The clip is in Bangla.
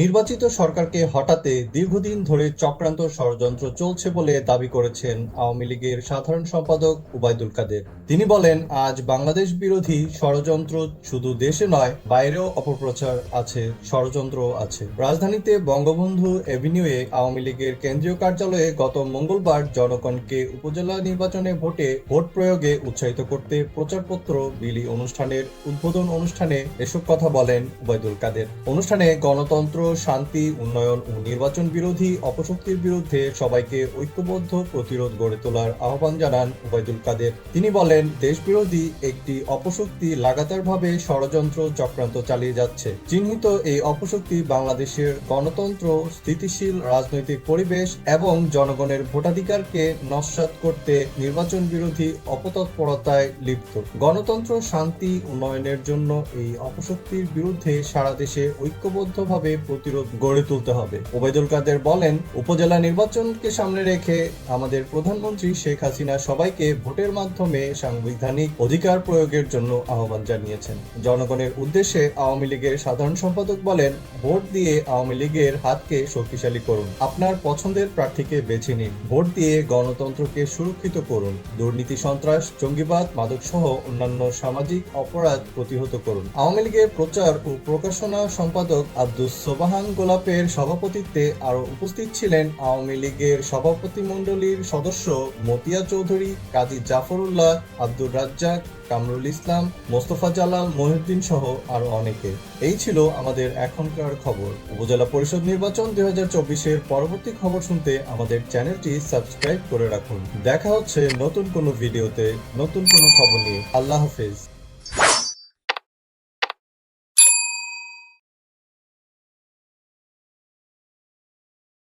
নির্বাচিত সরকারকে হটাতে দীর্ঘদিন ধরে চক্রান্ত ষড়যন্ত্র চলছে বলে দাবি করেছেন আওয়ামী লীগের সাধারণ সম্পাদক উবায়দুল কাদের। তিনি বলেন, আজ বাংলাদেশ বিরোধী ষড়যন্ত্র শুধু দেশে নয়, বাইরেও অপপ্রচার আছে, ষড়যন্ত্র আছে। রাজধানীতে বঙ্গবন্ধু এভিনিউয়ে আওয়ামী লীগের কেন্দ্রীয় কার্যালয়ে গত মঙ্গলবার জনগণকে উপজেলা নির্বাচনে ভোটে ভোট প্রয়োগে উৎসাহিত করতে প্রচারপত্র, বিলি অনুষ্ঠানের উদ্বোধন অনুষ্ঠানে এসব কথা বলেন উবায়দুল কাদের। অনুষ্ঠানে গণতন্ত্র শান্তি, উন্নয়ন ও নির্বাচন বিরোধী অপশক্তির বিরুদ্ধে সবাইকে ঐক্যবদ্ধ প্রতিরোধ গড়ে তোলার আহ্বান জানান উবায়দুল কাদের। তিনি বলেন, দেশবিরোধী একটি অপশক্তি লাগাতারভাবে ষড়যন্ত্র চক্রান্ত চালিয়ে যাচ্ছে। চিহ্নিত এই অপশক্তি বাংলাদেশের গণতন্ত্র, স্থিতিশীল রাজনৈতিক পরিবেশ এবং জনগণের ভোটাধিকারকে নস্যাৎ করতে নির্বাচন বিরোধী অপতৎপরতায় লিপ্ত। গণতন্ত্র, শান্তি, উন্নয়নের জন্য এই অপশক্তির বিরুদ্ধে সারা দেশে ঐক্যবদ্ধভাবে প্রতিরোধ গড়ে তুলতে হবে। ওবায়দুল কাদের বলেন, উপজেলা নির্বাচনকে সামনে রেখে আমাদের প্রধানমন্ত্রী শেখ হাসিনা সবাইকে ভোটের মাধ্যমে সাংবিধানিক অধিকার প্রয়োগের জন্য আহ্বান জানিয়েছেন। জনগণের উদ্দেশ্যে আওয়ামী লীগের সাধারণ সম্পাদক বলেন, ভোট দিয়ে আওয়ামী লীগের হাতকে শক্তিশালী করুন। আপনার পছন্দের প্রার্থীকে বেছে নিন। ভোট দিয়ে গণতন্ত্রকে সুরক্ষিত করুন। দুর্নীতি, সন্ত্রাস, জঙ্গিবাদ মাদক সহ অন্যান্য সামাজিক অপরাধ প্রতিহত করুন। আওয়ামী লীগের প্রচার ও প্রকাশনা সম্পাদক আব্দুস সোবাহান গোলাপের সভাপতিত্বে আরও উপস্থিত ছিলেন আওয়ামী লীগের সভাপতিমণ্ডলীর সদস্য মতিয়া চৌধুরী, কাজী জাফরুল্লাহ, আব্দুর রাজ্জাক, কামরুল ইসলাম, মোস্তফা জালাল, মহিউদ্দিন সহ আরও অনেকে। এই ছিল আমাদের এখনকার খবর। উপজেলা পরিষদ নির্বাচন দুই হাজার চব্বিশের পরবর্তী খবর শুনতে আমাদের চ্যানেলটি সাবস্ক্রাইব করে রাখুন। দেখা হচ্ছে নতুন কোনো ভিডিওতে, নতুন কোনো খবর নিয়ে। আল্লাহ হাফেজ।